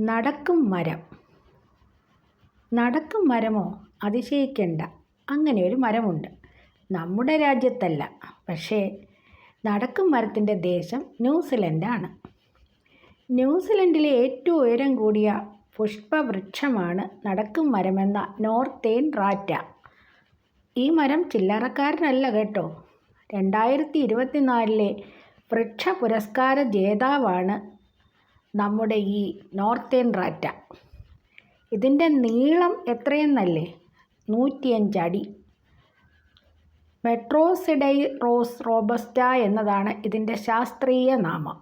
നടക്കും മരം. നടക്കും മരമോ? അതിശയിക്കേണ്ട. അങ്ങനെ ഒരു മരമുണ്ട്. നമ്മുടെ രാജ്യത്തല്ല. പക്ഷേ നടക്കും മരത്തിന്റെ ദേശം ന്യൂസിലൻഡാണ്. ന്യൂസിലൻഡിലെ ഏറ്റവും ഉയരം കൂടിയ പുഷ്പവൃക്ഷമാണ് നടക്കും മരമെന്ന നോർത്തേൻ റാറ്റ. ഈ മരം ചില്ലറക്കാരനല്ല കേട്ടോ. രണ്ടായിരത്തി ഇരുപത്തിനാലിലെ വൃക്ഷ പുരസ്കാര ജേതാവാണ് നമ്മുടെ ഈ നോർത്തേൺ റാറ്റ. ഇതിന്റെ നീളം എത്രയെന്നല്ലേ? നൂറ്റിയഞ്ചടി. മെട്രോസിഡൈ റോസ് റോബസ്റ്റ എന്നതാണ് ഇതിന്റെ ശാസ്ത്രീയ നാമം.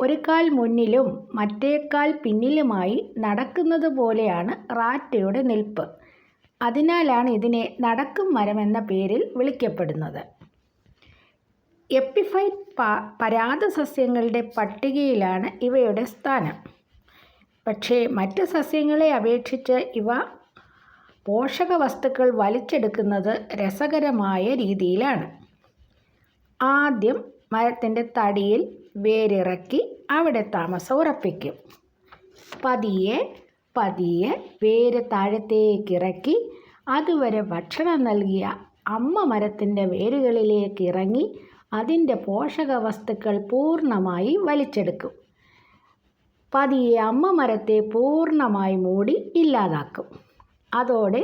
ഒരു കാൽ മുന്നിലും മറ്റേ കാൽ പിന്നിലുമായി നടക്കുന്നത് പോലെയാണ് റാറ്റയുടെ നിൽപ്പ്. അതിനാലാണ് ഇതിനെ നടക്കും മരം എന്ന പേരിൽ വിളിക്കപ്പെടുന്നത്. എപ്പിഫൈറ്റ് പരാത സസ്യങ്ങളുടെ പട്ടികയിലാണ് ഇവയുടെ സ്ഥാനം. പക്ഷേ മറ്റ് സസ്യങ്ങളെ അപേക്ഷിച്ച് ഇവ പോഷക വസ്തുക്കൾ വലിച്ചെടുക്കുന്നത് രസകരമായ രീതിയിലാണ്. ആദ്യം മരത്തിന്റെ തടിയിൽ വേരിറക്കി അവിടെ താമസം ഉറപ്പിക്കും. പതിയെ പതിയെ വേര് താഴത്തേക്ക് ഇറക്കി അതുവരെ ഭക്ഷണം നൽകിയ അമ്മ മരത്തിന്റെ വേരുകളിലേക്ക് ഇറങ്ങി അതിന്റെ പോഷക വസ്തുക്കൾ പൂർണമായി വലിച്ചെടുക്കും. പതിയെ അമ്മ മരത്തെ പൂർണമായി മൂടി ഇല്ലാതാക്കും. അതോടെ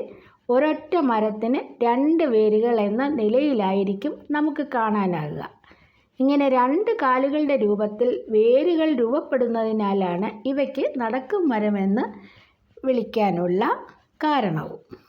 ഒരൊറ്റ മരത്തിന് രണ്ട് വേരുകൾ എന്ന നിലയിലായിരിക്കും നമുക്ക് കാണാനാകുക. ഇങ്ങനെ രണ്ട് കാലുകളുടെ രൂപത്തിൽ വേരുകൾ രൂപപ്പെടുന്നതിനാലാണ് ഇവയ്ക്ക് നടക്കും മരമെന്ന് വിളിക്കാനുള്ള കാരണവും.